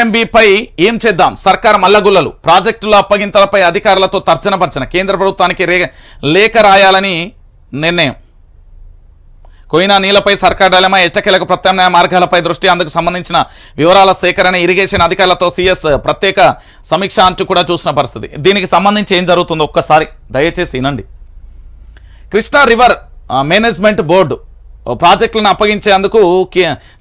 కేఆర్ఎంబీపై ఏం చేద్దాం? సర్కార్ మల్లగుల్లలు ప్రాజెక్టుల అప్పగింతలపై అధికారులతో తర్జనపర్చన కేంద్ర ప్రభుత్వానికి లేఖ రాయాలని నిర్ణయం. కోయినా నీళ్ళపై సర్కార్ డైలమా ఎట్టకేలకు ప్రత్యామ్నాయ మార్గాలపై దృష్టి అందుకు సంబంధించిన వివరాల సేకరణ ఇరిగేషన్ అధికారులతో సీఎస్ ప్రత్యేక సమీక్ష అంటూ కూడా చూసిన పరిస్థితి. దీనికి సంబంధించి ఏం జరుగుతుందో ఒక్కసారి దయచేసి వినండి. కృష్ణా రివర్ మేనేజ్మెంట్ బోర్డు ప్రాజెక్టులను అప్పగించేందుకు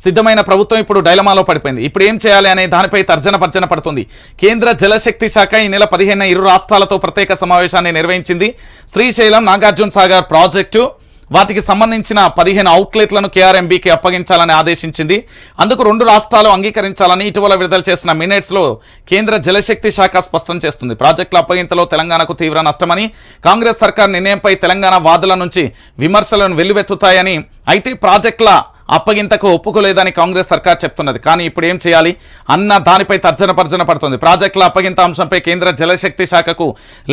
సిద్ధమైన ప్రభుత్వం ఇప్పుడు డైలమాలో పడిపోయింది. ఇప్పుడు ఏం చేయాలి అనే దానిపై తర్జన పర్జన పడుతుంది. కేంద్ర జలశక్తి శాఖ ఈ నెల పదిహేను ఇరు రాష్ట్రాలతో ప్రత్యేక సమావేశాన్ని నిర్వహించింది. శ్రీశైలం నాగార్జున సాగర్ ప్రాజెక్టు వాటికి సంబంధించిన పదిహేను అవుట్లెట్లను కేఆర్ఎంబీకి అప్పగించాలని ఆదేశించింది. అందుకు రెండు రాష్ట్రాలు అంగీకరించాలని ఇటీవల విడుదల చేసిన మినిట్స్లో కేంద్ర జలశక్తి శాఖ స్పష్టం చేస్తుంది. ప్రాజెక్టుల అప్పగింతలో తెలంగాణకు తీవ్ర నష్టమని కాంగ్రెస్ సర్కార్ నిర్ణయంపై తెలంగాణ వాదుల నుంచి విమర్శలను వెల్లువెత్తుతాయని అయితే ప్రాజెక్టుల అప్పగింతకు ఒప్పుకోలేదని కాంగ్రెస్ సర్కార్ చెప్తున్నది. కానీ ఇప్పుడు ఏం చేయాలి? అన్న దానిపై తర్జన పర్జన పడుతుంది. ప్రాజెక్టుల అప్పగింత అంశంపై కేంద్ర జలశక్తి శాఖకు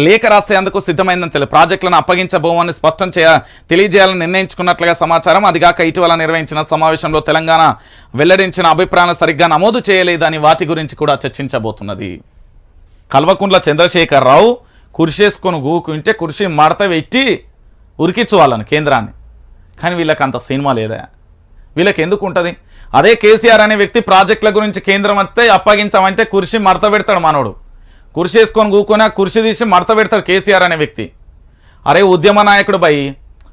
లేఖ రాసేందుకు సిద్ధమైందని తెలియదు ప్రాజెక్టులను అప్పగించబోమని స్పష్టం చేయ తెలియజేయాలని నిర్ణయించుకున్నట్లుగా సమాచారం. అదిగాక ఇటీవల నిర్వహించిన సమావేశంలో తెలంగాణ వెల్లడించిన అభిప్రాయాలను సరిగ్గా నమోదు చేయలేదని వాటి గురించి కూడా చర్చించబోతున్నది. కల్వకుంట్ల చంద్రశేఖరరావు కురిసేసుకొని గూకుంటే కురిసి మడత పెట్టి ఉరికిచ్చు వాళ్ళని కేంద్రాన్ని. కానీ వీళ్ళకి అంత సినిమా లేదా? వీళ్ళకి ఎందుకు ఉంటుంది? అదే కేసీఆర్ అనే వ్యక్తి ప్రాజెక్టుల గురించి కేంద్రం వస్తే అప్పగించమంటే కుర్చీ మడత పెడతాడు మనోడు. కుర్చీ వేసుకొని కూకొని ఆ కుర్చీ తీసి మడత పెడతాడు కేసీఆర్ అనే వ్యక్తి. అరే ఉద్యమ నాయకుడు బై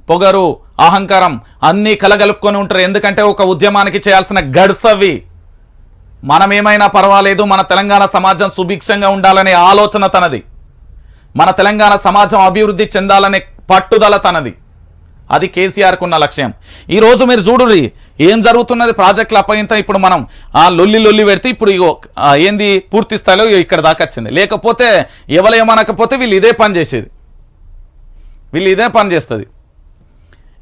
పొగరు అహంకారం అన్నీ కలగలుపుకొని ఉంటారు. ఎందుకంటే ఒక ఉద్యమానికి చేయాల్సిన గడ్సవి. మనమేమైనా మనం ఏమైనా పర్వాలేదు మన తెలంగాణ సమాజం సుభిక్షంగా ఉండాలనే ఆలోచన తనది. మన తెలంగాణ సమాజం అభివృద్ధి చెందాలనే పట్టుదల తనది. అది కేసీఆర్కు ఉన్న లక్ష్యం. ఈరోజు మీరు చూడుర్రి ఏం జరుగుతున్నది ప్రాజెక్టులు అప్పగింత ఇప్పుడు మనం ఆ లొల్లి లొల్లి పెడితే ఇప్పుడు ఇగో ఏంది పూర్తి స్థాయిలో ఇక్కడ దాకా వచ్చింది. లేకపోతే ఎవరు ఏమనకపోతే వీళ్ళు ఇదే పని చేసేది. వీళ్ళు ఇదే పని చేస్తుంది.